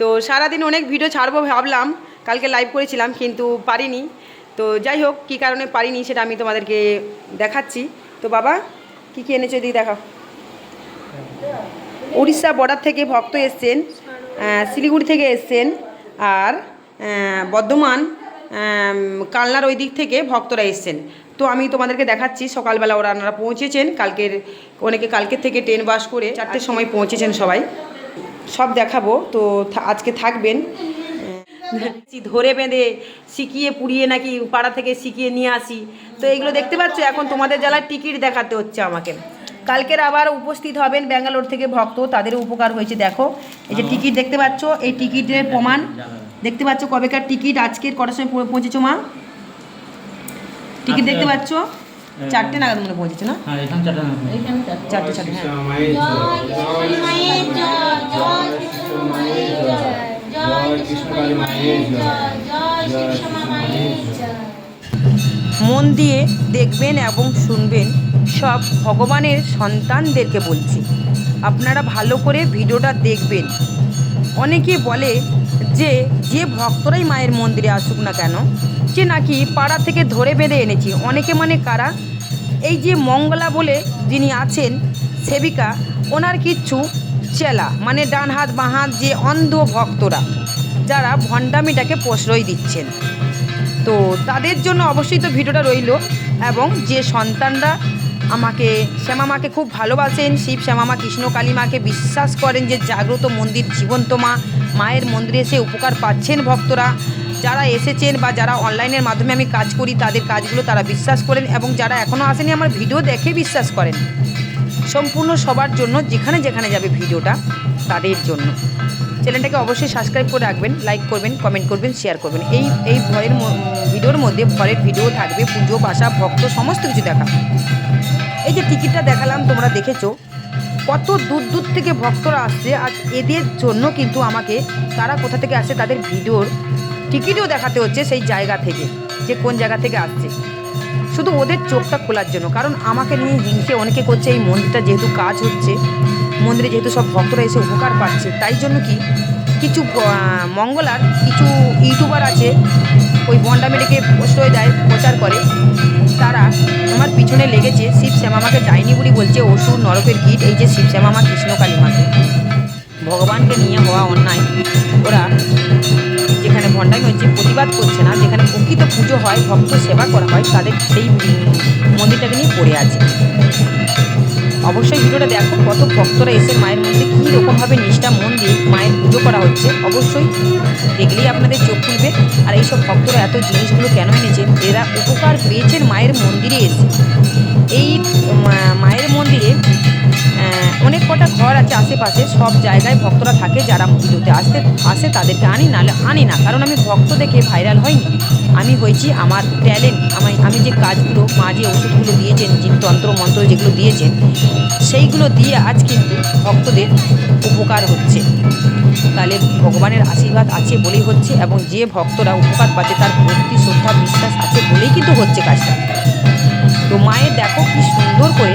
তো সারাদিন অনেক ভিডিও ছাড়বো ভাবলাম, কালকে লাইভ করেছিলাম কিন্তু পারিনি। তো যাই হোক, কী কারণে পারিনি সেটা আমি তোমাদেরকে দেখাচ্ছি। তো বাবা, কী কী এনেছো দিদি দেখাও। উড়িষ্যা বর্ডার থেকে ভক্ত এসছেন শিলিগুড়ি থেকে এসছেন, আর বর্ধমান কালনার ওই দিক থেকে ভক্তরা এসছেন। তো আমি তোমাদেরকে দেখাচ্ছি, সকালবেলা ওরা ওনারা পৌঁছেছেন, কালকের, অনেকে কালকের থেকে ট্রেন বাস করে চারটের সময় পৌঁছেছেন সবাই। সব দেখাবো তো আজকে থাকবেন। ধরে বেঁধে শিখিয়ে পুড়িয়ে নাকি পাড়া থেকে শিখিয়ে নিয়ে আসি। তো এগুলো দেখতে পাচ্ছ? এখন তোমাদের জ্বালায় টিকিট দেখাতে হচ্ছে আমাকে। কালকের আবার উপস্থিত হবেন ব্যাঙ্গালোর থেকে ভক্ত তাদেরও উপকার হয়েছে দেখো। এই যে টিকিট দেখতে পাচ্ছ এই টিকিটের প্রমাণ। দেখতে পাচ্ছ কবেকার টিকিট? আজকের কটার সময় পৌ- পৌঁছেছো মা? টিকিট দেখতে পাচ্ছ? চারটে নাগাদ মনে পৌঁছেছো না? হ্যাঁ এখানে চারটা চারটে হ্যাঁ। মন দিয়ে দেখবেন এবং শুনবেন সব ভগবানের সন্তানদেরকে বলছি। আপনারা ভালো করে ভিডিওটা দেখবেন। অনেকে বলে যে যে ভক্তরাই মায়ের মন্দিরে আসুক না কেন, যে নাকি পাড়া থেকে ধরে বেঁধে এনেছি। অনেকে মানে কারা? এই যে মঙ্গলা বলে যিনি আছেন, সেবিকা, ওনার কিচ্ছু চেলা মানে ডান হাত, বাঁ হাত যে অন্ধ ভক্তরা, যারা ভণ্ডামিটাকে প্রশ্রয় দিচ্ছেন। তো তাদের জন্য অবশ্যই তো ভিডিওটা রইল, এবং যে সন্তানরা আমাকে, শ্যামামাকে খুব ভালোবাসেন। শিব শ্যামামা কৃষ্ণ কালী মাকে বিশ্বাস করেন যে জাগ্রত মন্দির জীবন্ত মা। মায়ের মন্দিরে এসে উপকার পাচ্ছেন ভক্তরা। যারা এসেছেন বা যারা অনলাইনের মাধ্যমে আমি কাজ করি, তাদের কাজগুলো তারা বিশ্বাস করেন এবং যারা এখনও আসেনি, আমার ভিডিও দেখে বিশ্বাস করেন। সম্পূর্ণ সবার জন্য যেখানে যেখানে যাবে ভিডিওটা, তাদের জন্য। চ্যানেলটাকে অবশ্যই সাবস্ক্রাইব করে রাখবেন লাইক করবেন কমেন্ট করবেন শেয়ার করবেন। এই এই ভয়ের ভিডিওর মধ্যে ভয়ের ভিডিও থাকবে, পুজো, বাসা, ভক্ত, সমস্ত কিছু দেখা। এই যে টিকিটটা দেখালাম, তোমরা দেখেছ, কত দূর দূর থেকে ভক্তরা আসছে, আর এদের জন্য কিন্তু আমাকে তারা কোথা থেকে আসছে, তাদের ভিডিওর টিকিটও দেখাতে হচ্ছে সেই জায়গা থেকে, যে কোন জায়গা থেকে আসছে। শুধু ওদের চোখটা খোলার জন্য, কারণ আমাকে নিয়ে হিংসে অনেকে করছে, এই মন্দিরটা যেহেতু কাজ হচ্ছে। মন্দিরে যেহেতু সব ভক্তরা এসে উপকার পাচ্ছে, তাই জন্য কি কিছু মঙ্গলার কিছু ইউটিউবার আছে, ওই বন্ডা মেডিকে প্রশ্রয় দেয়, প্রচার করে। তারা আমার পিছনে লেগেছে শিব শ্যামামাকে ডাইনি বলছে অসুর নরকের গীত এই যে শিব শ্যামামা কৃষ্ণকালী মাকে। ভগবানকে নিয়ে হওয়া অন্যায়। ওরা যেখানে ভণ্ডামি হচ্ছে, প্রতিবাদ করছে না। যেখানে প্রকৃত পুজো হয়, ভক্ত সেবা করা হয়, তাদের সেই মন্দিরটাকে নিয়ে পড়ে আছে। অবশ্যই ভিডিওটা দেখো, কত ভক্তরা এসে মায়ের মধ্যে কী রকমভাবে নিষ্ঠা, মন দিয়ে মায়ের পুজো করা হচ্ছে। অবশ্যই দেখলেই আপনাদের চোখ খুলবে। আর এইসব ভক্তরা এত জিনিসগুলো কেন এনেছেন? এরা উপকার পেয়েছেন মায়ের মন্দিরে এসে। এই মায়ের মন্দিরে অনেক কটা ঘর আছে আশেপাশে, সব জায়গায় ভক্তরা থাকে যারা পুজোতে আসতে, আসে, তাদেরকে আনি নাহলে আনি না। কারণ আমি ভক্ত দেখে ভাইরাল হয়নি আমি হয়েছি আমার ট্যালেন্ট আমি আমি যে কাজগুলো, মা যে ওষুধগুলো দিয়েছেন যে তন্ত্র, মন্ত্র যেগুলো দিয়েছেন, সেইগুলো দিয়ে আজ কিন্তু ভক্তদের উপকার হচ্ছে। তাহলে ভগবানের আশীর্বাদ আছে বলেই হচ্ছে এবং যে ভক্তরা উপকার পাচ্ছে, তার ভক্তি, শ্রদ্ধা, বিশ্বাস আছে বলেই কিন্তু হচ্ছে কাজটা। তো মায়ের দেখো কি সুন্দর করে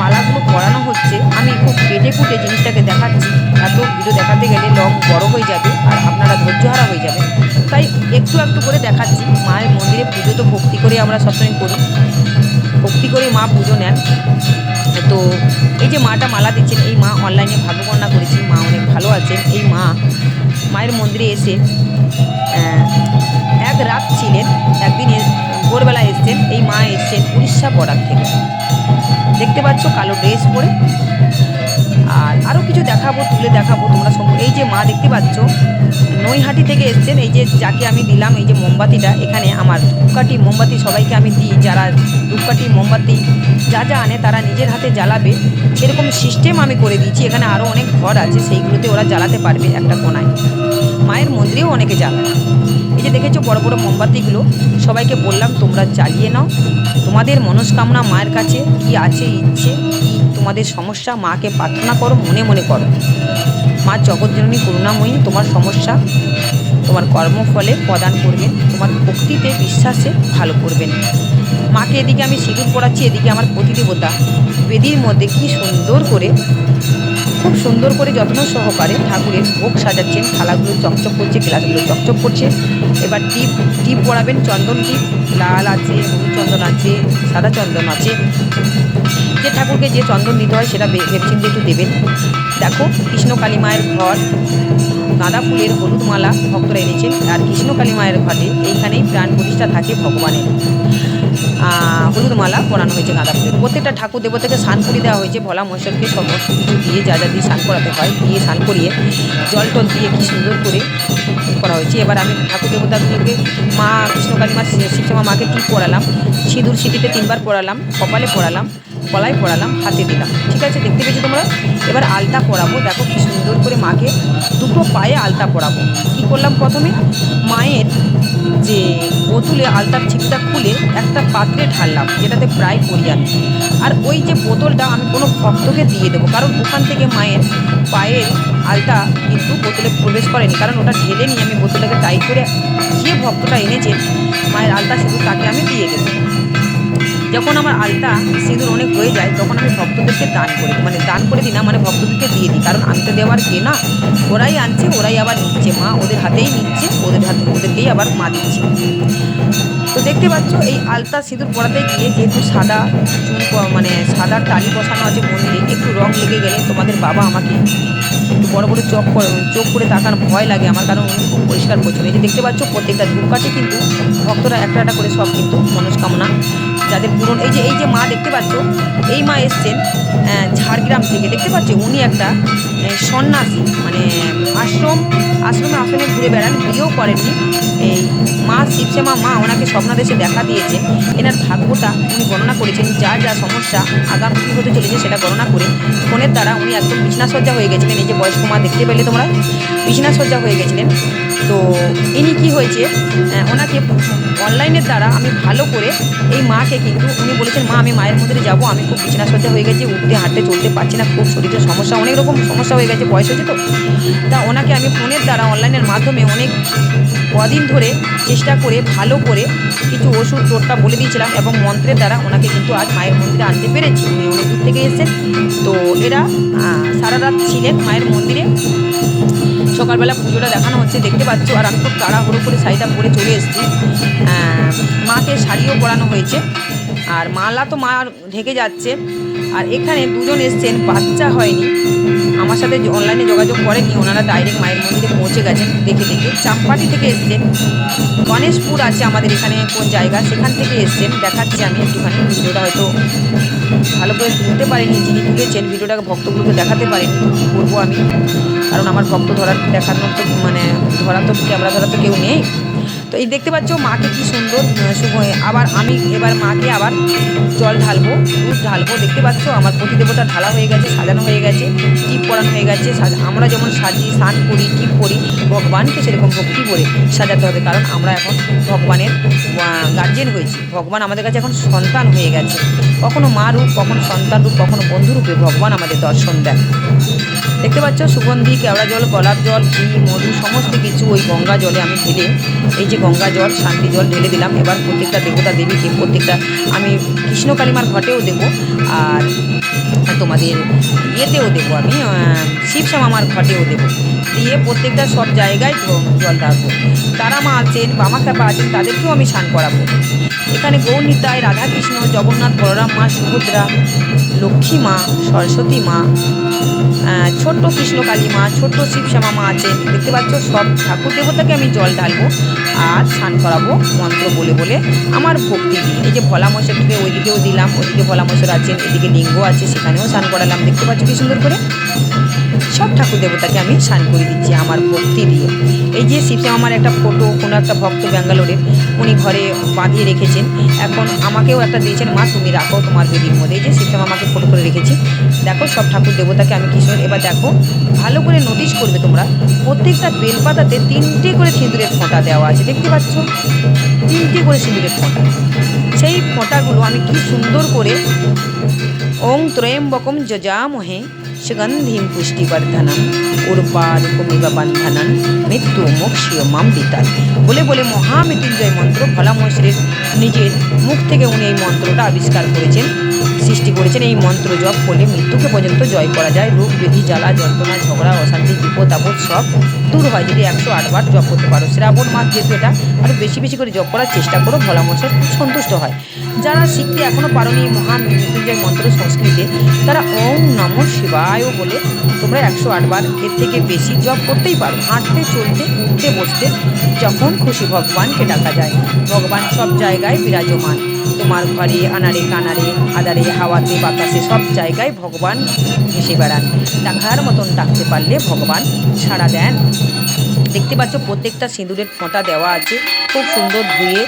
মালাগুলো পরানো হচ্ছে, আমি খুব কেটে কুটে জিনিসটাকে দেখাচ্ছি। এত ভিডিও দেখাতে গেলে লং বড় হয়ে যাবে আর আপনারা ধৈর্যহারা হয়ে যাবে তাই একটু একটু করে দেখাচ্ছি, মায়ের মন্দিরে পুজো তো ভক্তি করে আমরা সবসময় করি। ভক্তি করে মা পুজো নেন। তো এই যে মাটা মালা দিচ্ছেন, এই মা অনলাইনে ভাগ্যবর্ণনা করেছি মা অনেক ভালো আছেন। এই মা মায়ের মন্দিরে এসে এক রাত ছিলেন, একদিন ভোরবেলা এসছেন, এই মা এসছেন উড়িষ্যা বর্ডার থেকে। দেখতে পাচ্ছ কালো ড্রেস পরে। আর আরও কিছু দেখাবো, তুলে দেখাবো তোমরা এই যে মা দেখতে পাচ্ছ, নৈহাটি থেকে এসছেন। এই যে যাকে আমি দিলাম, এই যে মোমবাতিটা, এখানে আমার ধূপকাঠি মোমবাতি সবাইকে আমি দিই। যারা ধূপকাঠি, মোমবাতি যা যা আনে, তারা নিজের হাতে জ্বালাবে। সেরকম সিস্টেম আমি করে দিয়েছি। এখানে আরও অনেক ঘর আছে, সেইগুলোতে ওরা জ্বালাতে পারবে একটা কোনায়। মায়ের মন্দিরেও অনেকে জ্বালায়। এই যে দেখেছ বড় বড় মোমবাতিগুলো, সবাইকে বললাম তোমরা জ্বালিয়ে নাও। তোমাদের মনস্কামনা মায়ের কাছে কি আছে ইচ্ছে? কি তোমাদের সমস্যা? মাকে প্রার্থনা করো, মনে মনে করো। মা জগৎজননী করুণাময়ী, তোমার সমস্যা, তোমার কর্মফলে প্রদান করবেন, তোমার ভক্তিতে, বিশ্বাসে ভালো করবেন। মাকে এদিকে আমি সিঁদুর পড়াচ্ছি এদিকে আমার প্রতিদেবতা বেদির মধ্যে কি সুন্দর করে খুব সুন্দর করে যত্ন সহকারে ঠাকুরের ভোগ সাজাচ্ছেন, থালাগুলো চকচক করছে, গ্লাসগুলো চকচক করছে। এবার টিপ টিপ পড়াবেন, চন্দন টিপ লাল আছে, হলুদ চন্দন আছে, সাদা চন্দন আছে। যে ঠাকুরকে যে চন্দন দিতে হয় সেটা ভেবেচিন্তে একটু দেবেন। দেখো, কৃষ্ণ কালী মায়ের ঘর। গাঁদা ফুলের হলুদ মালা ভক্তরা এনেছেন আর কৃষ্ণকালী মায়ের ঘটে। এইখানেই প্রাণ প্রতিষ্ঠা থাকে ভগবানের। হলুদ মালা পরানো হয়েছে গাঁদা ফুলের। প্রত্যেকটা ঠাকুর দেবতাকে স্নান করিয়ে দেওয়া হয়েছে। ভোলা মহেশ্বরকে সমস্ত কিছু দিয়ে যা যা দিয়ে স্নান করাতে হয়, দিয়ে স্নান করিয়ে জল টল দিয়ে কি সুন্দর করে করা হয়েছে। এবার আমি ঠাকুর দেবতাগুলোকে, মা কৃষ্ণকালী মা শিবশ্যামা মাকে টিপ পড়ালাম? সিঁদুর সিটিতে তিনবার পড়ালাম, কপালে পরালাম গলায় পরালাম, হাতে দিলাম। ঠিক আছে, দেখতে পেয়েছ তোমরা? এবার আলতা পরাবো। দেখো কি সুন্দর করে মাকে দুটো পায়ে আলতা পরাবো। কি করলাম প্রথমে? মায়ের যে বোতলে আলতার ছিপটা খুলে একটা পাত্রে ঢাললাম, যেটাতে প্রায় করি আমি আর ওই যে বোতলটা আমি কোনো ভক্তকে দিয়ে দেবো, কারণ ওখান থেকে মায়ের পায়ের আলতা কিন্তু বোতলে প্রবেশ করেনি। কারণ ওটা ঢেলে নিয়ে আমি বোতলটাকে টাইট করে যে ভক্তটা এনেছে, মায়ের আলতা শুধু তাকে আমি দিয়ে দেবো। যখন আমার আলতা সিঁদুর অনেক হয়ে যায়, তখন আমি ভক্তদেরকে দান করে মানে দান করে দিই না মানে ভক্তদেরকে দিয়ে দিই। কারণ আমি তো দেওয়ার কে না, ওরাই আনছে, ওরাই আবার নিচ্ছে। মা ওদের হাতেই নিচ্ছে, ওদের হাতে, ওদেরকেই আবার মা দিচ্ছে। তো দেখতে পাচ্ছ, এই আলতা সিঁদুর পরাতে গিয়ে যেহেতু সাদা চুন মানে সাদা টালি বসানো আছে মন্দিরে, একটু রং লেগে গেলে তোমাদের বাবা আমাকে একটু বড় বড় চোখ করে চোখ করে তাকার ভয় লাগে আমার, কারণ উনি খুব পরিষ্কার করছেন। এই যে দেখতে পাচ্ছ, প্রত্যেকটা ধূপকাঠি কিন্তু ভক্তরা একটা একটা করে সব কিন্তু মনস্কামনা যাদের পূরণ এই যে এই যে মা দেখতে পাচ্ছ, এই মা এসছেন ঝাড়গ্রাম থেকে। দেখতে পাচ্ছ, উনি একটা সন্ন্যাসী মানে আশ্রম আশ্রমে আশ্রমে ঘুরে বেড়ান, বিয়েও করেননি। এই মা শিবশ্যামা, মা ওনাকে স্বপ্নাদেশে দেখা দিয়েছেন এনার ভাগ্যটা উনি গণনা করেছেন যা যা সমস্যা আগামী কী হতে চলেছে সেটা গণনা করে ফোনের দ্বারা উনি একদম বিছনাসজ্জা হয়ে গেছিলেন। এই যে বয়স্ক মা দেখতে পেলে তোমরা, বিছনাসজ্জা হয়ে গেছিলেন। তো ইনি কি হয়েছে? ওনাকে অনলাইনের দ্বারা আমি ভালো করে এই মাকে কিন্তু উনি বলেছেন, মা, আমি মায়ের মন্দিরে যাব, আমি খুব বিছনাসজ্জা হয়ে গেছি, উঠতে, হাঁটতে, চলতে পারছি না, খুব শরীরের সমস্যা, অনেক রকম সমস্যা হয়ে গেছে, বয়স হয়েছে তো। তা ওনাকে আমি ফোনের দ্বারা অনলাইনের মাধ্যমে অনেক কদিন ধরে চেষ্টা করে, ভালো করে কিছু ওষুধ, টোটকা বলে দিয়েছিলাম এবং মন্ত্রের দ্বারা ওনাকে কিন্তু আজ মায়ের মন্দিরে আনতে পেরেছি। উনি অনেক দূর থেকে এসেছেন। তো এরা সারা রাত ছিলেন মায়ের মন্দিরে। সকালবেলা পুজোটা দেখানো হচ্ছে, দেখতে পাচ্ছ, আর আমি খুব তাড়াহুড়ো করে শাড়িটা পরে চলে এসেছি। মাকে শাড়িও পরানো হয়েছে, আর মালা তো মা ঢেকে যাচ্ছে। আর এখানে দুজন এসছেন, বাচ্চা হয়নি। আমার সাথে অনলাইনে যোগাযোগ করেনি ওনারা ডাইরেক্ট মায়ের মন্দিরে পৌঁছে গেছেন, দেখে দেখে। চাম্পাটি থেকে এসছেন গণেশপুর আছে আমাদের এখানে কোন জায়গা, সেখান থেকে এসছেন দেখাচ্ছি আমি একটুখানি ভিডিওটা, হয়তো ভালো করে তুলতে পারিনি, যিনি তুলেছেন ভিডিওটাকে ভক্তগুলোকে দেখাতে পারিনি করব আমি? কারণ আমার ভক্ত ধরার দেখানোর তো মানে ধরা তো, ক্যামেরা ধরা তো কেউ নেই। তো এই দেখতে পাচ্ছ মাকে কি সুন্দর আবার আমি এবার মাকে আবার জল ঢালবো, দুধ ঢালবো। দেখতে পাচ্ছ আমার প্রতিদেবতা ঢালা হয়ে গেছে, সাজানো হয়ে গেছে টিপ পরানো হয়ে গেছে। আমরা যেমন সাজি, স্নান করি টিপ করি, ভগবানকে সেরকম ভক্তি করে সাজাতে হবে, কারণ আমরা এখন ভগবানের গার্জেন হয়েছি। ভগবান আমাদের কাছে এখন সন্তান হয়ে গেছে। কখনো মা রূপ, কখনো সন্তান রূপ, কখনো বন্ধু রূপে ভগবান আমাদের দর্শন দেন। দেখতে পাচ্ছ সুগন্ধি, কেওড়া জল, গোলাপ জল, ঘি, মধু, সমস্ত কিছু ওই গঙ্গা জলে আমি ঢেলে এই যে গঙ্গা জল, শান্তি জল ঢেলে দিলাম। এবার প্রত্যেকটা দেবতা দেবীকে, প্রত্যেকটা, আমি কৃষ্ণ কালিমার ঘটেও দেবো, আর তোমাদের ইয়েতেও দেবো আমি শিবশ্যাম আমার ঘটেও দেবো। দিয়ে প্রত্যেকটা সব জায়গায় জল রাখব তারা মা আছেন, বামা খ্যাপা আছেন, তাদেরকেও আমি স্নান করাবো। এখানে গৌরনীতায় রাধাকৃষ্ণ, জগন্নাথ, বলরাম মা, সুভদ্রা, লক্ষ্মী মা, সরস্বতী মা ছোট্ট কৃষ্ণকালী মা, ছোট্ট শিবশ্যামা মা আছেন। দেখতে পাচ্ছ, সব ঠাকুর দেবতাকে আমি জল ঢালবো। আর স্নান করাবো, মন্ত্র বলে বলে আমার ভক্তি দিয়ে এই যে ভোলা মশাটিকে ওইদিকেও দিলাম, ওইদিকে ভোলা মশার আছেন, এদিকে লিঙ্গ আছে, সেখানেও স্নান করালাম। দেখতে পাচ্ছি কি সুন্দর করে? সব ঠাকুর দেবতাকে আমি স্নান করে দিচ্ছি আমার ভক্তি দিয়ে। এই যে শিবশ্যাম আমার একটা ফটো কোনো একটা ভক্ত ব্যাঙ্গালোরের উনি ঘরে বাঁধিয়ে রেখেছেন। এখন আমাকেও একটা দিয়েছেন, মা, তুমি রাখো তোমার বেদির মধ্যে। এই যে শিবশ্যাম আমাকে ফটো করে রেখেছি। দেখো সব ঠাকুর দেবতাকে আমি কৃষ্ণ এবার দেখো, ভালো করে নোটিশ করবে তোমরা, প্রত্যেকটা বেলপাতাতে তিনটে করে সিঁদুরের ফোঁটা দেওয়া আছে। দেখতে পাচ্ছ? তিনটি করে সিঁদুরের ফোঁটা। সেই ফোঁটাগুলো আমি কি সুন্দর করে ওং ত্রয়ম্বকম যজামহে সুগন্ধিম পুষ্টিবর্ধনম উর্বারুকমিব বন্ধনম মৃত্যু মোক্ষীয় মাম বিতাল। বলে বলে মহামৃত্যুঞ্জয় মন্ত্র ভোলা নিজের মুখ থেকে উনি এই মন্ত্রটা আবিষ্কার করেছেন। সৃষ্টি করেছেন এই মন্ত্র জপ করলে মৃত্যুকে পর্যন্ত জয় করা যায়। রোগ ব্যাধি, জ্বালা, যন্ত্রণা, ঝগড়া, অশান্তি বিপদ আপদ সব দূর হয় যদি একশো আটবার জপ করতে পারো। শ্রাবণ মাস যেহেতু এটা আরও বেশি বেশি করে জপ করার চেষ্টা করো। ভোলা খুব সন্তুষ্ট হয়। যারা শিখতে এখনও পারোনি এই মহান মৃত্যুঞ্জয় মন্ত্র সংস্কৃতে তারা ওম নম শিবায় বলে তোমরা একশো আটবার এর থেকে বেশি জপ করতেই পারো। হাঁটতে, চলতে, উঠতে, বসতে যখন খুশি ভগবানকে ডাকা যায়। ভগবান সব জায়গায় বিরাজমান। তোমার ঘরে আনারে কানারে আদারে হাওয়াতে বাতাসে সব জায়গায় ভগবান ভেসে বেড়ান। ডাকার মতন ডাকতে পারলে ভগবান সাড়া দেন। দেখতে পাচ্ছ, প্রত্যেকটা সিঁদুরের ফোঁটা দেওয়া আছে। খুব সুন্দর ধুয়ে,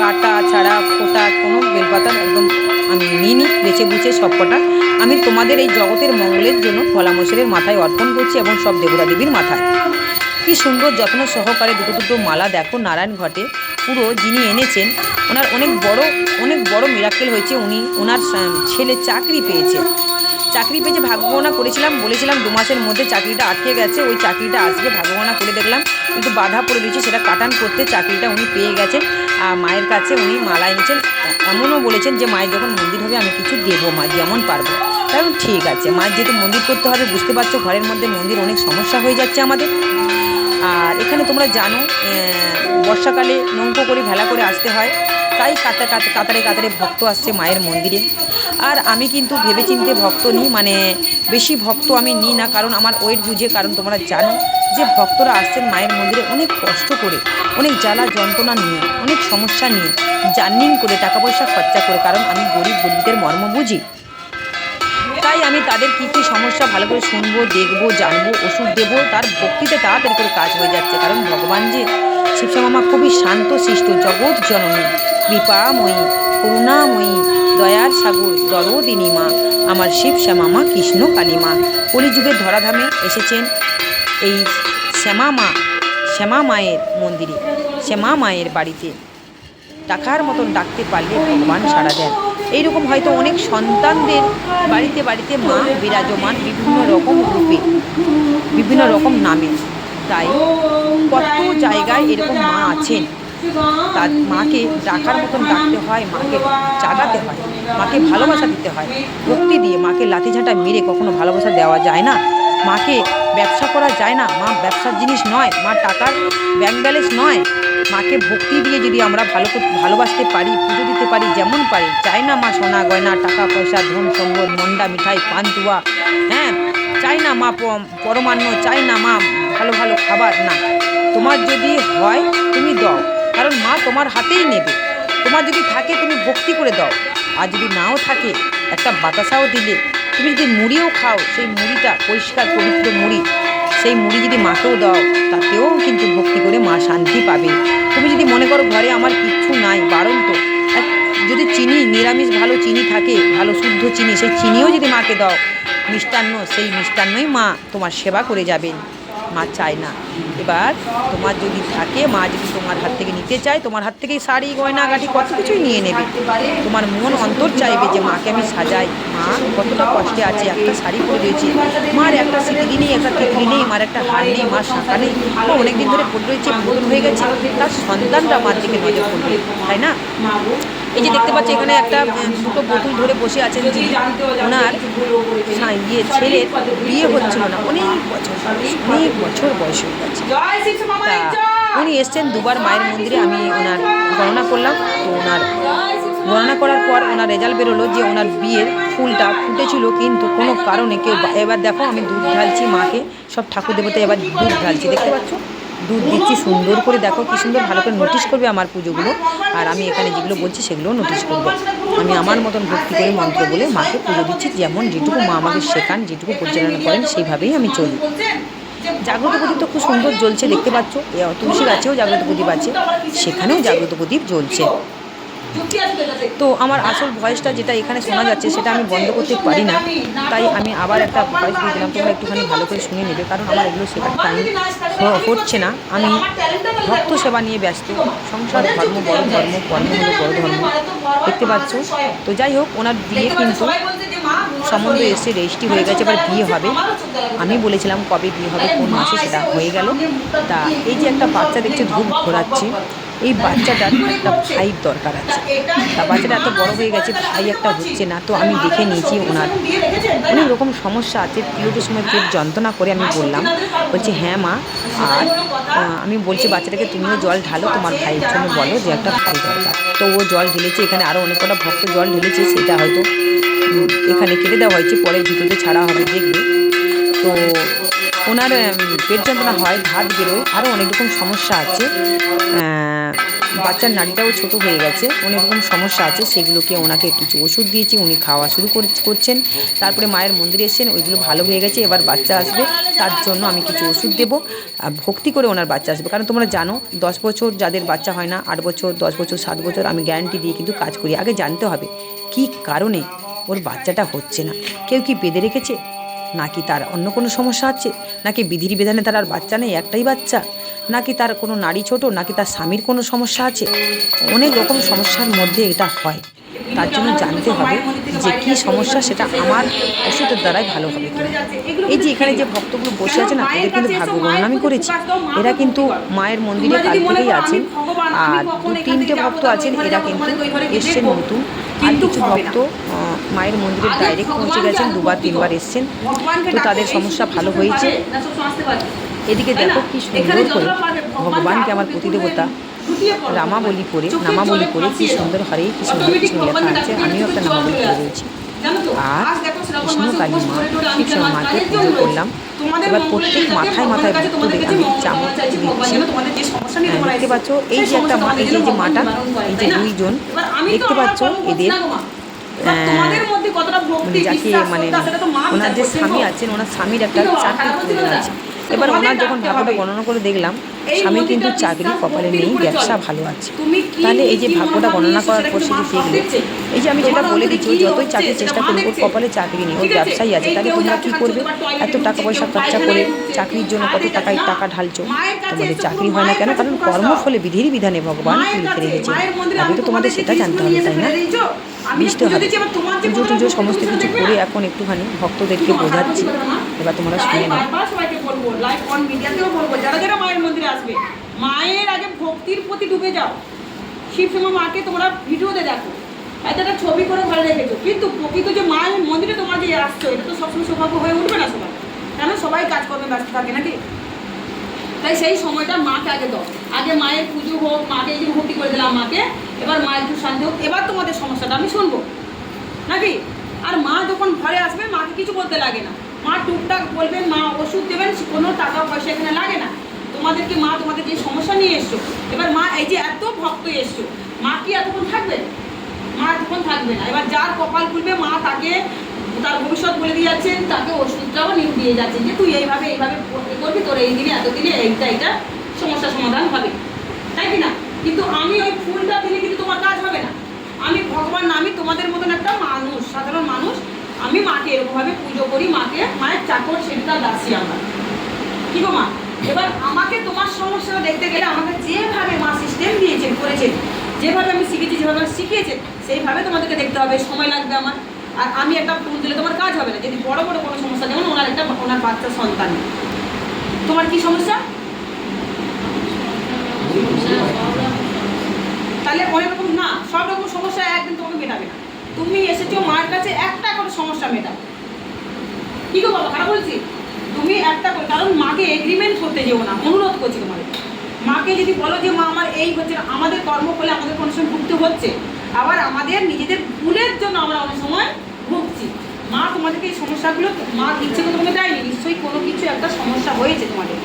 কাটা ছাড়া ফোঁটা, কোনো বেলপাতা একদম আমি নিইনি, বেছে বুঝে সব কটা। আমি তোমাদের এই জগতের মঙ্গলের জন্য ফলা মশারের মাথায় অর্পণ করছি এবং সব দেবতা দেবীর মাথায়। কি সুন্দর যত্ন সহকারে দুটো দুটো মালা দেখো নারায়ণ ঘটে। পুরো যিনি এনেছেন, ওনার অনেক বড় অনেক বড় মিরাক্কেল হয়েছে। উনি, ওনার ছেলে চাকরি পেয়েছে। চাকরি পেয়েছে, ভাগ্যগণনা করেছিলাম, বলেছিলাম দু মাসের মধ্যে চাকরিটা আটকে গেছে, ওই চাকরিটা আসবে ভাগ্যগণনা করে দেখলাম। কিন্তু বাধা পড়ে দিয়েছে সেটা কাটান করতে চাকরিটা উনি পেয়ে গেছেন। আর মায়ের কাছে উনি মালা এনেছেন। এমনও বলেছেন যে, মায়ের যখন মন্দির হবে, আমি কিছু দেবো মা, যেমন পারব। কারণ ঠিক আছে, মায়ের যেহেতু মন্দির করতে হবে, বুঝতে পারছ, ঘরের মধ্যে মন্দির অনেক সমস্যা হয়ে যাচ্ছে আমাদের। আর এখানে তোমরা জানো বর্ষাকালে নৌকো করে ভেলা করে আসতে হয়। তাই কাতা কাত- কাতারে কাতারে ভক্ত আসছে মায়ের মন্দিরে। আর আমি কিন্তু ভেবেচিন্তে ভক্ত নিই মানে বেশি ভক্ত আমি নিই না, কারণ আমার ওয়েট বুঝে কারণ তোমরা জানো যে ভক্তরা আসছেন মায়ের মন্দিরে অনেক কষ্ট করে, অনেক জ্বালা যন্ত্রণা নিয়ে, অনেক সমস্যা নিয়ে, জার্নিং করে, টাকা পয়সা খরচা করে, কারণ আমি গরিব গরিবদের মর্ম বুঝি। তাই আমি তাদের কী কী সমস্যা ভালো করে শুনব, দেখব, জানব, ওষুধ দেবো, তার ভক্তিতে তাড়াতাড়ি করে কাজ হয়ে যাচ্ছে, কারণ ভগবান যে শিবশ্যামা খুবই শান্ত, সৃষ্ট জগৎ জননী। কৃপাময়ী, করুণাময়ী, দয়ার সাগর, দরদিনী মা, আমার শিব শ্যামা মা, কৃষ্ণ কালী মা। কলিযুগের ধরাধামে এসেছেন এই শ্যামা মা, শ্যামা মায়ের মন্দিরে, শ্যামা মায়ের বাড়িতে। ডাকার মতন ডাকতে পারলে ভগবান সাড়া দেন। এইরকম হয়তো অনেক সন্তানদের বাড়িতে বাড়িতে মা বিরাজমান বিভিন্ন রকম রূপে, বিভিন্ন রকম নামে। তাই কত জায়গায় এরকম মা আছেন। তার মাকে ডাকার মতন ডাকতে হয়, মাকে জাগাতে হয়, মাকে ভালোবাসা দিতে হয় ভক্তি দিয়ে মাকে লাঠি ঝাঁটা মেরে কখনো ভালোবাসা দেওয়া যায় না। মাকে ব্যবসা করা যায় না, মা ব্যবসার জিনিস নয়, মা টাকার ব্যাংক ব্যালেন্স নয়। মাকে ভক্তি দিয়ে যদি আমরা ভালো ভালোবাসতে পারি, পুজো দিতে পারি, যেমন পারি, চাই না মা সোনা গয়না, টাকা পয়সা, ধন সম্পদ, মন্ডা মিঠাই, পান্তুয়া হ্যাঁ চাই না মা পরমান্ন, চাই না মা ভালো ভালো খাবার না। তোমার যদি হয়, তুমি দাও। কারণ মা তোমার হাতেই নেবে। তোমার যদি থাকে, তুমি ভক্তি করে দাও। আর যদি নাও থাকে, একটা বাতাসাও দিলে। তুমি যদি মুড়িও খাও, সেই মুড়িটা, পরিষ্কার পবিত্র মুড়ি, সেই মুড়ি যদি মাকেও দাও তাতেও কিন্তু ভক্তি করে মা শান্তি পাবে। তুমি যদি মনে করো ঘরে আমার কিচ্ছু নাই, বারণ তো যদি চিনি, নিরামিষ ভালো চিনি থাকে, ভালো শুদ্ধ চিনি, সেই চিনিও যদি মাকে দাও, মিষ্টান্ন, সেই মিষ্টান্নই মা তোমার সেবা করে যাবেন। মা চায় না। এবার তোমার যদি থাকে, মা যদি তোমার হাত থেকে নিতে চায়, তোমার হাত থেকেই শাড়ি, গয়নাগাটি কত কিছুই নিয়ে নেবে। তোমার মন অন্তর চাইবে যে মাকে আমি সাজাই। মা কতটা কষ্টে আছে, একটা শাড়ি পরে রয়েছে। মার একটা সিটিকি নেই, একটা টিকলি নেই, মার একটা হার নেই, মার শাঁখা নেই। মা অনেকদিন ধরে পড়ে রয়েছে, পুতুল হয়ে গেছে। তার সন্তানরা মার দিকে নজর পড়বে, তাই না? এই যে দেখতে পাচ্ছি এখানে একটা দুটো বোতল ধরে বসে আছেন যিনি ওনার ইয়ে ছেলের বিয়ে হচ্ছিল না। অনেক বছর অনেক বছর বয়স হয়ে গেছে। উনি এসছেন দুবার মায়ের মন্দিরে আমি ওনার গণনা করলাম তো ওনার গণনা করার পর ওনার রেজাল্ট বেরোলো যে ওনার বিয়ের ফুলটা ফুটেছিল কিন্তু কোনো কারণে কেউ এবার দেখো আমি দুধ ঢালছি মাকে সব ঠাকুর দেবতা এবার দুধ ঢালছি দেখতে পাচ্ছ? দুধ দিচ্ছি সুন্দর করে দেখো, কি সুন্দর ভালো করে নোটিশ করবে আমার পুজোগুলো। আর আমি এখানে যেগুলো বলছি, সেগুলোও নোটিশ করব। আমি আমার মতন ভক্তি করে মন্ত্র বলে মাকে পুজো দিচ্ছি, যেমন যেটুকু মা আমাকে শেখান, যেটুকু পরিচালনা করেন, সেইভাবেই আমি চলি। জাগ্রত প্রদীপ তো খুব সুন্দর জ্বলছে, দেখতে পাচ্ছ। তুলসী গাছেও জাগ্রত প্রদীপ আছে, সেখানেও জাগ্রত প্রদীপ জ্বলছে। তো আমার আসল ভয়েসটা যেটা এখানে শোনা যাচ্ছে সেটা আমি বন্ধ করতে পারি না। তাই আমি আবার একটা ভয়েস দিয়ে দিলাম তোমরা একটুখানি ভালো করে শুনে নেবে কারণ আমার এগুলো শেখার টাইম হচ্ছে না। আমি ভক্ত সেবা নিয়ে ব্যস্ত। সংসার ধর্ম বড় ধর্ম কর্ম হলো বড় ধর্ম। দেখতে পাচ্ছ? তো যাই হোক ওনার বিয়ে কিন্তু সম্বন্ধ এসে রেজিস্ট্রি হয়ে গেছে এবার বিয়ে হবে। আমি বলেছিলাম কবে বিয়ে হবে কোন মাসে সেটা হয়ে গেল। তা এই যে একটা বাচ্চা দেখছে ধূপ ঘোরাচ্ছে। এই বাচ্চাটার একটা ভাইয়ের দরকার আছে। তা বাচ্চাটা এত বড় হয়ে গেছে, ভাই একটা হচ্ছে না, তো আমি দেখে নিয়েছি ওনার। অনেক রকম সমস্যা আছে, পিরিয়ডের সময় পেট যন্ত্রণা করে আমি বললাম, বলছে হ্যাঁ মা, আর আমি বলছি, বাচ্চাটাকে তুমিও জল ঢালো, তোমার ভাইয়ের জন্য বলো যে একটা ভাই দরকার। তো ও জল ঢেলেছে, এখানে আরও অনেক কটা ভক্ত জল ঢেলেছে, সেটা হয়তো এখানে কেটে দেওয়া হয়েছে, পরের ভিডিওতে ছাড়া হবে, দেখবে। তো ওনার পেট যন্ত্রণা হয় ভাত বেরোয় আরও অনেক রকম সমস্যা আছে। বাচ্চার নাড়িটাও ছোট হয়ে গেছে, অনেক রকম সমস্যা আছে, সেগুলোকে ওনাকে কিছু ওষুধ দিয়েছি, উনি খাওয়া শুরু করে- করছেন। তারপরে মায়ের মন্দিরে এসেছেন, ওইগুলো ভালো হয়ে গেছে, এবার বাচ্চা আসবে, তার জন্য আমি কিছু ওষুধ দেবো, আর ভক্তি করে ওনার বাচ্চা আসবে। কারণ তোমরা জানো, দশ বছর যাদের বাচ্চা হয় না, আট বছর, দশ বছর, সাত বছর, আমি গ্যারান্টি দিয়ে কিন্তু কাজ করি। আগে জানতে হবে, কি কারণে ওর বাচ্চাটা হচ্ছে না? কেউ কি বেঁধে রেখেছে? নাকি তার অন্য কোনো সমস্যা আছে? নাকি বিধির বিধানে তার আর বাচ্চা নেই, একটাই বাচ্চা? নাকি তার কোনো নারী ছোট, নাকি তার স্বামীর কোনো সমস্যা আছে? অনেক রকম সমস্যার মধ্যে এটা হয়। তার জন্য জানতে হবে যে কী সমস্যা সেটা আমার ওষুধের দ্বারাই ভালো হবে। এই যে এখানে যে ভক্তগুলো বসে আছে না এদের কিন্তু ভাগ্য আমি করেছি। এরা কিন্তু মায়ের মন্দিরে কাল থেকেই আছেন। আর দু তিনটে ভক্ত আছেন, এরা কিন্তু এসছেন নতুন। আর কিছু ভক্ত মায়ের মন্দিরে ডাইরেক্ট পৌঁছে গেছেন দুবার তিনবার এসছেন। তো তাদের সমস্যা ভালো হয়েছে। এদিকে দেখো কি সুন্দর করে ভগবানকে আমার প্রতিদেবতা রামাবলি করে নামাবলি করে কি সুন্দর হরে কি সুন্দর কিছু লেখা আছে। আমিও একটা নামাবলি করে রয়েছি। আর কৃষ্ণকালী মা শিবশ্যামা মাকে পুজো করলাম। এবার প্রত্যেক মাথায় মাথায় ভক্তদের আমি চামচ দিচ্ছি। দেখতে পাচ্ছ এই যে একটা মা এই যে মাটা এই যে দুইজন দেখতে পাচ্ছ এদের যাকে মানে ওনার যে স্বামী আছেন ওনার স্বামীর একটা চাকরি আছে এবার ওনার যখন ব্যাপারটা গণনা করে দেখলাম স্বামী কিন্তু চাকরি কপালে নেই ব্যবসা ভালো আছে। তাহলে এই যে ভাগ্যটা গণনা করার পর সেটি দেখলে এই যে আমি যেটা বলে দিচ্ছি যতই চাকরির চেষ্টা করুক ওর কপালে চাকরি নেই ওর ব্যবসায়ী আছে তাহলে তোমরা কী করবে? এত টাকা পয়সা খরচা করে চাকরির জন্য কত টাকায় টাকা ঢালছো? তোমাদের চাকরি হয় না কেন? কারণ কর্মফলে বিধির বিধানে ভগবান লিখে রেখেছে আমি তো তোমাদের সেটা জানতে হবে তাই না? বুঝতে হবে। পুজো টুজো সমস্ত কিছু করে এখন একটুখানি ভক্তদেরকে বোঝাচ্ছি। এবার তোমরা শুনে নাও আসবে। মায়ের আগে ভক্তির প্রতি ডুবে যাও। শিবসীমা মাকে তোমরা ভিডিওতে দেখো। হয়তো একটা ছবি করে ঘরে রেখেছো। কিন্তু প্রকৃত যে মায়ের মন্দিরে তোমরা যে আসছো, এটা তো সবসময় সৌভাগ্য হয়ে উঠবে না সবাই। কেন? সবাই কাজকর্মে ব্যস্ত থাকে নাকি? তাই সেই সময়টা মাকে আগে দাও। আগে মায়ের পুজো হোক, মাকে এই যে ভক্তি করে দিলাম মাকে, এবার মায়ের একটু শান্তি হোক, এবার তোমাদের সমস্যাটা আমি শুনব। নাকি? আর মা যখন ঘরে আসবে, মাকে কিছু বলতে লাগে না। মা টুকটাক বলবেন, মা ওষুধ দেবেন, কোনো টাকা পয়সা এখানে লাগে না। তোমাদেরকে মা তোমাদের যে সমস্যা নিয়ে এসছো, এবার মা এই যে এত ভক্ত এসছো, মা কি এতক্ষণ থাকবে মা এতক্ষণ থাকবে না। এবার যার কপাল খুলবে, মা তাকে তার ভবিষ্যৎ বলে দিয়ে যাচ্ছেন তাকে ওষুধটাও নিয়ে দিয়ে যাচ্ছেন যে তুই এইভাবে এইভাবে করবি, তোর এই দিনে এত দিনে এইটা এইটা সমস্যা সমাধান হবে। তাই কি না? কিন্তু আমি ওই ফুলটা দিলে কিন্তু তোমার কাজ হবে না। আমি ভগবান আমি তোমাদের মতন একটা মানুষ, সাধারণ মানুষ, আমি মাকে এরকমভাবে পুজো করি, মাকে মায়ের চাকর সেটা দাসি আমরা। কি গো মা? এবার আমাকে তোমার সমস্যাটা দেখতে গেলে আমাকে যেভাবে মা সিস্টেম দিয়েছেন, করেছেন, যেভাবে আমি শিখেছি, যেভাবে আমি শিখিয়েছেন, সেইভাবে তোমাদেরকে দেখতে হবে, সময় লাগবে আমার। আর আমি একটা ফুল দিলে তোমার কাজ হবে না। যদি বড় বড় কোনো সমস্যা, যেমন ওনার একটা, ওনার বাচ্চা সন্তান। তোমার কি সমস্যা? তাহলে অনেক রকম না, সব রকম সমস্যা একদিন তোমাকে মেটাবে না। তুমি এসেছ মার কাছে একটা করে সমস্যা মেটাও। কি গো বাবা, খারাপ বলছি? তুমি একটা করে, কারণ মাকে এগ্রিমেন্ট করতে যেও না, অনুরোধ করছি তোমাদের মাকে যদি বলো যে, মা, আমার এই হচ্ছে আমাদের কর্ম ফলে আমাদের কোনো সময় ভুগতে হচ্ছে, আবার আমাদের নিজেদের ভুলের জন্য আমরা অনেক সময় ভুগছি। মা, তোমাদেরকে এই সমস্যাগুলো, মা ইচ্ছে করে তোমাকে দেয়নি, নিশ্চয়ই কোনো কিছু একটা সমস্যা হয়েছে তোমাদের,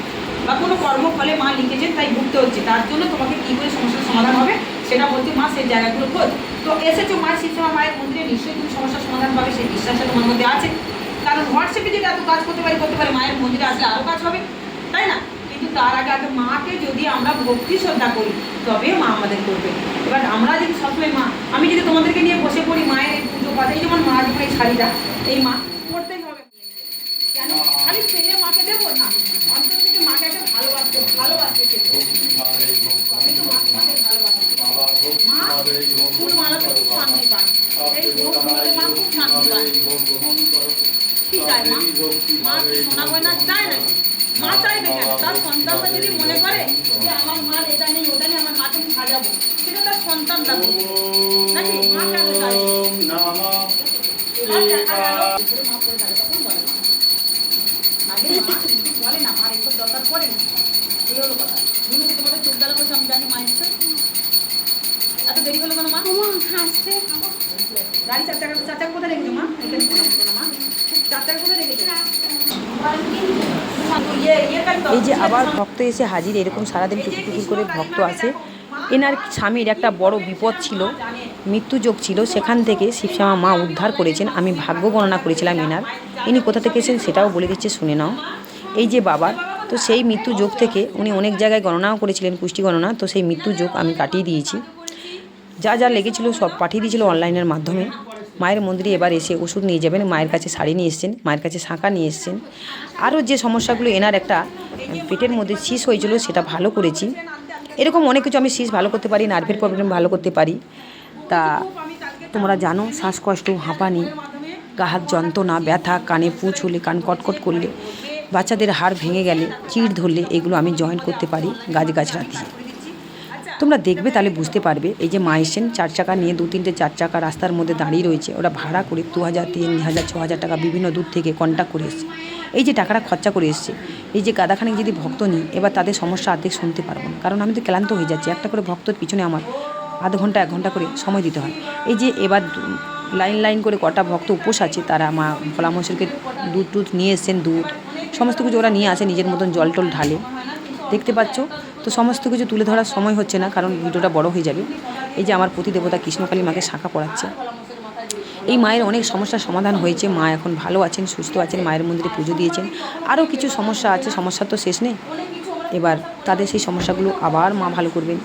বা কোনো কর্ম ফলে মা লিখেছেন তাই ভুগতে হচ্ছে, তার জন্য তোমাকে কী করে সমস্যার সমাধান হবে, সেটা বলছে মা, সেই জায়গাগুলো খোঁজ। তো এসেছ মা মায়ের শিবসমা মায়ের মন্দিরে নিশ্চয়ই তুমি সমস্যার সমাধান পাবে, সেই বিশ্বাসটা তোমার মধ্যে আছে। কারণ হোয়াটসঅ্যাপে যদি এত কাজ করতে পারি করতে পারি, মায়ের মন্দিরে আসলে আরও কাজ হবে, তাই না? কিন্তু তার আগে আগে মাকে যদি আমরা ভক্তি শ্রদ্ধা করি তবে মা আমাদের করবে। এবার আমরা যদি সবসময় মা, আমি যদি তোমাদেরকে নিয়ে বসে পড়ি মায়ের এই পুজো পাঠাই যেমন মা এই শাড়িটা এই মা কেন খালি পেলে মাকে দেবো না। অন্তর থেকে মাকে একটা ভালোবাসতে ভালোবাসতে মা তোমাকে ভালোবাসবে। মা ফুল মালা তো শান্তি পান এই ভোগ খেলে মা খুব শান্তি পান কি চায় মা? মা কি সোনা গয়না চায় নাকি? মা চাইবে কেন? তার সন্তানরা যদি মনে করে যে আমার মার এটা নেই ওটা নেই আমার মাকে আমি সাজাবো। সেটা তার সন্তান দাবি এত দেরি হলো কেন মা? গাড়ি চার চাকা চার চাকা কোথায় রেখেছো মা? এখানে প্রণাম করো মা। চার চাকা কোথায় রেখেছো? ইয়ে, ইয়ে। এই যে আবার ভক্ত এসে হাজির এরকম সারাদিন টুকি টুকি করে ভক্ত আসে এনার স্বামীর একটা বড় বিপদ ছিল মৃত্যুযোগ ছিল সেখান থেকে শিবশ্যামা মা উদ্ধার করেছেন। আমি ভাগ্য গণনা করেছিলাম এনার। ইনি কোথা থেকে এসেছেন সেটাও বলে দিচ্ছে শুনে নাও। এই যে বাবার তো সেই মৃত্যু যোগ থেকে উনি অনেক জায়গায় গণনাও করেছিলেন পুষ্টি গণনা। তো সেই মৃত্যু যোগ আমি কাটিয়ে দিয়েছি। যা যা লেগেছিল সব পাঠিয়ে দিয়েছিল অনলাইনের মাধ্যমে। মায়ের মন্দিরে এবার এসে ওষুধ নিয়ে যাবেন, মায়ের কাছে শাড়ি নিয়ে এসছেন, মায়ের কাছে শাঁখা নিয়ে এসছেন। আরও যে সমস্যাগুলো এনার একটা পেটের মধ্যে শীষ হয়েছিল সেটা ভালো করেছি। এরকম অনেক কিছু আমি শীষ ভালো করতে পারি, নার্ভের প্রবলেম ভালো করতে পারি। তা তোমরা জানো, শ্বাসকষ্ট, হাঁপানি, গা হাত যন্ত্রণা, ব্যথা, কানে পুঁচ হলে, কান কটকট করলে, বাচ্চাদের হাড় ভেঙে গেলে, চিড় ধরলে, এগুলো আমি জয়েন করতে পারি গাছগাছরা দিয়ে তোমরা দেখবে তাহলে বুঝতে পারবে। এই যে মা এসছেন, চার চাকা নিয়ে, দু, তিনটে চার চাকা রাস্তার মধ্যে দাঁড়িয়ে রয়েছে। ওরা ভাড়া করে দু হাজার, তিন হাজার, ছ হাজার টাকা বিভিন্ন দূর থেকে কন্ট্যাক্ট করে এসছে। এই যে টাকাটা খরচা করে এসছে, এই যে গাদাখানিক যদি ভক্ত নিই, এবার তাদের সমস্যা অর্ধেক শুনতে পারব না। কারণ আমি তো ক্লান্ত হয়ে যাচ্ছি, একটা করে ভক্তর পিছনে আমার আধ ঘণ্টা, এক ঘণ্টা করে সময় দিতে হয়। এই যে এবার লাইন লাইন করে কটা ভক্ত উপোস আছে, তারা মা ভোলা মহেশ্বরকে দুধ, টুধ নিয়ে এসছেন, দুধ। সমস্ত কিছু ওরা নিয়ে আসে, নিজের মতন জল টল ঢালে। দেখতে পাচ্ছ? তো সমস্ত কিছু তুলে ধরার সময় হচ্ছে না, কারণ ভিডিওটা বড় হয়ে যাবে। এই যে আমার প্রতিদেবতা কৃষ্ণকালী মাকে শাঁখা পড়াচ্ছে। এই মায়ের অনেক সমস্যার সমাধান হয়েছে। মা এখন ভালো আছেন, সুস্থ আছেন, মায়ের মন্দিরে পুজো দিয়েছেন। আরও কিছু সমস্যা আছে সমস্যা তো শেষ নেই। এবার তাদের সেই সমস্যাগুলো আবার মা ভালো করবেন।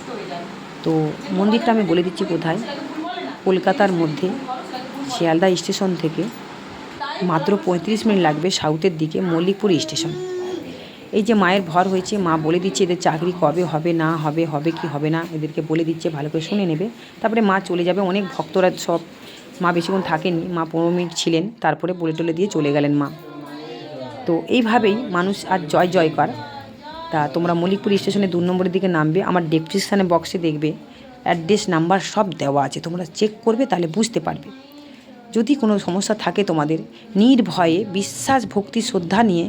তো মন্দিরটা আমি বলে দিচ্ছি কোথায়? কলকাতার মধ্যে, শিয়ালদা স্টেশন থেকে মাত্র পঁয়ত্রিশ মিনিট লাগবে সাউথের দিকে মল্লিকপুর স্টেশন। এই যে মায়ের ভর হয়েছে, মা বলে দিচ্ছে এদের চাকরি কবে হবে না, হবে হবে কি হবে না, এদেরকে বলে দিচ্ছে, ভালো করে শুনে নেবে। তারপরে মা চলে যাবে, অনেক ভক্তরা সব, মা বেশিক্ষণ থাকেননি মা পনেরো মিনিট ছিলেন, তারপরে বলে টলে দিয়ে চলে গেলেন মা। তো এইভাবেই মানুষ আর জয় জয় কর তা তোমরা মল্লিকপুর স্টেশনে দু নম্বরের দিকে নামবে, আমার ডেসক্রিপশানে বক্সে দেখবে অ্যাড্রেস নাম্বার সব দেওয়া আছে, তোমরা চেক করবে, তাহলে বুঝতে পারবে। যদি কোনো সমস্যা থাকে তোমাদের, নির্ভয়ে, বিশ্বাস, ভক্তি, শ্রদ্ধা নিয়ে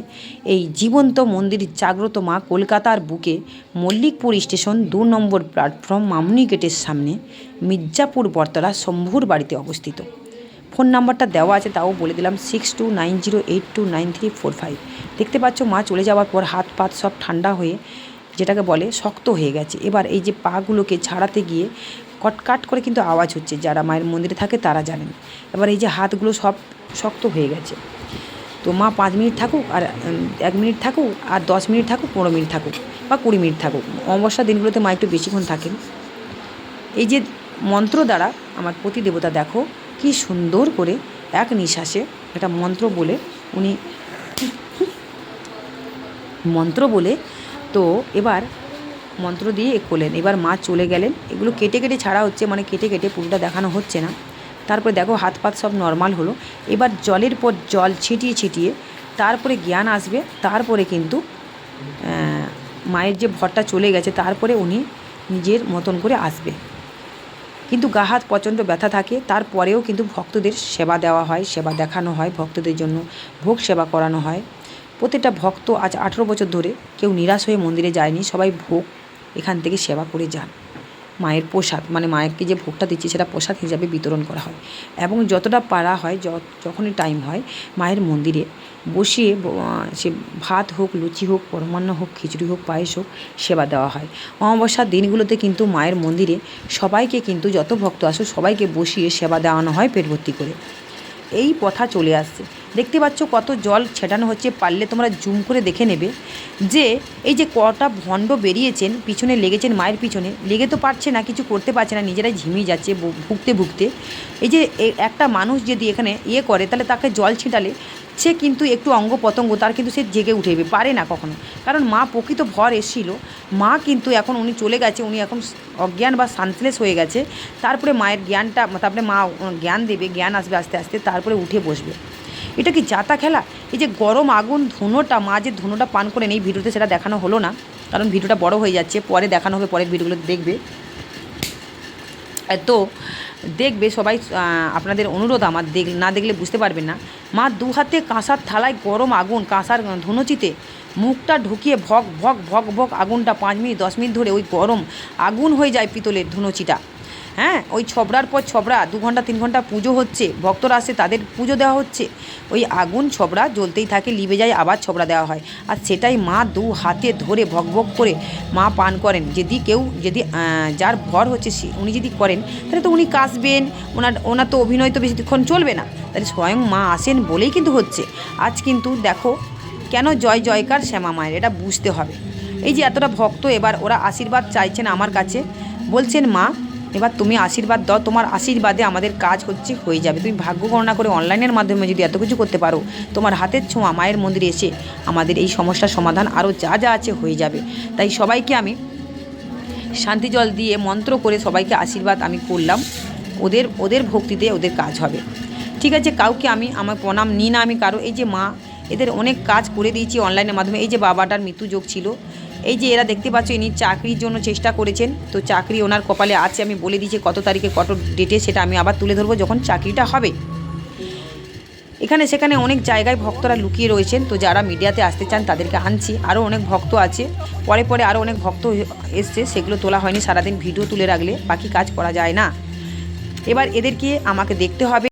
এই জীবন্ত মন্দির জাগ্রত মা কলকাতার বুকে মল্লিকপুর স্টেশন দু নম্বর প্ল্যাটফর্ম মামনি গেটের সামনে, মির্জাপুর বরতলা শম্ভুর বাড়িতে অবস্থিত। ফোন নাম্বারটা দেওয়া আছে, তাও বলে দিলাম six two nine zero eight two nine three four five দেখতে পাচ্ছ মা চলে যাওয়ার পর হাত পাত সব ঠান্ডা হয়ে, যেটাকে বলে শক্ত হয়ে গেছে। এবার এই যে পাগুলোকে ছাড়াতে গিয়ে কটকাট করে কিন্তু আওয়াজ হচ্ছে। যারা মায়ের মন্দিরে থাকে তারা জানেন এবার এই যে হাতগুলো সব শক্ত হয়ে গেছে। তো মা পাঁচ মিনিট থাকুক আর এক মিনিট থাকুক আর দশ মিনিট থাকুক, পনেরো মিনিট থাকুক বা কুড়ি মিনিট থাকুক। অমাবস্যার দিনগুলোতে মা একটু বেশিক্ষণ থাকেন। এই যে মন্ত্র দ্বারা আমার প্রতি দেবতা দেখো কি সুন্দর করে এক নিঃশ্বাসে একটা মন্ত্র বলে উনি, মন্ত্র বলে তো এবার মন্ত্র দিয়ে এ করলেন এবার মা চলে গেলেন। এগুলো কেটে কেটে ছাড়া হচ্ছে মানে কেটে কেটে পুরোটা দেখানো হচ্ছে না। তারপরে দেখো হাত পাত সব নর্মাল হলো। এবার জলের পর জল ছিটিয়ে ছিটিয়ে তারপরে জ্ঞান আসবে। তারপরে কিন্তু মায়ের যে ভরটা চলে গেছে, তারপরে উনি নিজের মতন করে আসবে। কিন্তু গা হাত প্রচণ্ড ব্যথা থাকে। তারপরেও কিন্তু ভক্তদের সেবা দেওয়া হয়, সেবা দেখানো হয় ভক্তদের জন্য, ভোগ সেবা করানো হয়। প্রত্যেকটা ভক্ত আজ আঠেরো বছর ধরে কেউ নিরাশ হয়ে মন্দিরে যায়নি। সবাই ভোগ এখান থেকে সেবা করে যান। মায়ের প্রসাদ মানে মায়েরকে যে ভোগটা দিচ্ছে সেটা প্রসাদ হিসাবে বিতরণ করা হয়। এবং যতটা পারা হয় যখনই টাইম হয়, মায়ের মন্দিরে বসিয়ে সে ভাত হোক, লুচি হোক, পরমান্ন হোক, খিচুড়ি হোক, পায়েস হোক, সেবা দেওয়া হয়। অমাবস্যার দিনগুলোতে কিন্তু মায়ের মন্দিরে সবাইকে কিন্তু যত ভক্ত আসো সবাইকে বসিয়ে সেবা দেওয়ানো হয় পেট ভর্তি করে। এই প্রথা চলে আসছে। দেখতে পাচ্ছ কত জল ছেটানো হচ্ছে, পারলে তোমরা জুম করে দেখে নেবে। যে এই যে কটা ভণ্ড বেরিয়েছেন, পিছনে লেগেছেন মায়ের পিছনে, লেগে তো পারছে না, কিছু করতে পারছে না, নিজেরাই ঝিমিয়ে যাচ্ছে ভুগতে ভুগতে। এই যে একটা মানুষ যদি এখানে ইয়ে করে, তাহলে তাকে জল ছিটালে সে কিন্তু একটু অঙ্গ পতঙ্গ তার কিন্তু সে জেগে উঠেবে, পারে না কখনো। কারণ মা প্রকৃত ভর এসেছিল, মা কিন্তু এখন উনি চলে গেছে, উনি এখন অজ্ঞান বা সানসলেস হয়ে গেছে, তারপরে মায়ের জ্ঞানটা, তারপরে মা জ্ঞান দেবে, জ্ঞান আসবে আস্তে আস্তে, তারপরে উঠে বসবে। এটা কি জাতা খেলা? এই যে গরম আগুন ধুনোটা, মা যে ধুনোটা পান করেন এই ভিডিওতে সেটা দেখানো হলো না। কারণ ভিডিওটা বড় হয়ে যাচ্ছে, পরে দেখানো হবে, পরের ভিডিওগুলো দেখবে। তো দেখবে সবাই আপনাদের অনুরোধ আমার, দেখ, না দেখলে বুঝতে পারবেন না। মা দু হাতে কাঁসার থালায় গরম আগুন, কাঁসার ধুনুচিতে মুখটা ঢুকিয়ে ভক ভক ভক ভক আগুনটা পাঁচ মিনিট, দশ মিনিট ধরে ওই গরম আগুন হয়ে যায় পিতলের ধুনুচিটা। হ্যাঁ ওই ছবড়ার পর ছবড়া, দু ঘণ্টা, তিন ঘণ্টা পুজো হচ্ছে, ভক্তরা আসে, তাদের পুজো দেওয়া হচ্ছে। ওই আগুন ছবড়া জ্বলতেই থাকে, লিবে যায়, আবার ছবড়া দেওয়া হয়। আর সেটাই মা দু হাতে ধরে ভক ভক করে মা পান করেন। যদি কেউ, যদি যার ভর হচ্ছে সে, উনি যদি করেন, তাহলে তো উনি কাশবেন ওনার ওনার তো অভিনয় তো বেশিক্ষণ চলবে না। তাহলে স্বয়ং মা আসেন বলেই কিন্তু হচ্ছে। আজ কিন্তু দেখো, কেন জয় জয়কার শ্যামা মায়ের, এটা বুঝতে হবে। এই যে এতটা ভক্ত, এবার ওরা আশীর্বাদ চাইছেন আমার কাছে, বলছেন মা এবার তুমি আশীর্বাদ দাও, তোমার আশীর্বাদে আমাদের কাজ হচ্ছে হয়ে যাবে। তুমি ভাগ্য গণনা করে অনলাইনের মাধ্যমে যদি এত কিছু করতে পারো, তোমার হাতের ছোঁয়া মায়ের মন্দিরে এসে আমাদের এই সমস্যার সমাধান আরও যা যা আছে হয়ে যাবে। তাই সবাইকে আমি শান্তি জল দিয়ে মন্ত্র করে সবাইকে আশীর্বাদ আমি করলাম। ওদের ওদের ভক্তিতে ওদের কাজ হবে। ঠিক আছে, কাউকে আমি আমার প্রণাম নিই না আমি কারও। এই যে মা, এদের অনেক কাজ করে দিয়েছি অনলাইনের মাধ্যমে। এই যে বাবাটার মৃত্যু যোগ ছিল এই যে এরা দেখতে পাচ্ছ, ইনি চাকরির জন্য চেষ্টা করেছেন। তো চাকরি ওনার কপালে আছে, আমি বলে দিয়েছি কত তারিখে, কত ডেটে সেটা আমি আবার তুলে ধরবো যখন চাকরিটা হবে। এখানে, সেখানে অনেক জায়গায় ভক্তরা লুকিয়ে রয়েছেন, তো যারা মিডিয়াতে আসতে চান তাদেরকে আনছি। আরও অনেক ভক্ত আছে। পরে পরে আরও অনেক ভক্ত এসছে, সেগুলো তোলা হয়নি, সারাদিন ভিডিও তুলে রাখলে, বাকি কাজ করা যায় না। এবার এদেরকে আমাকে দেখতে হবে।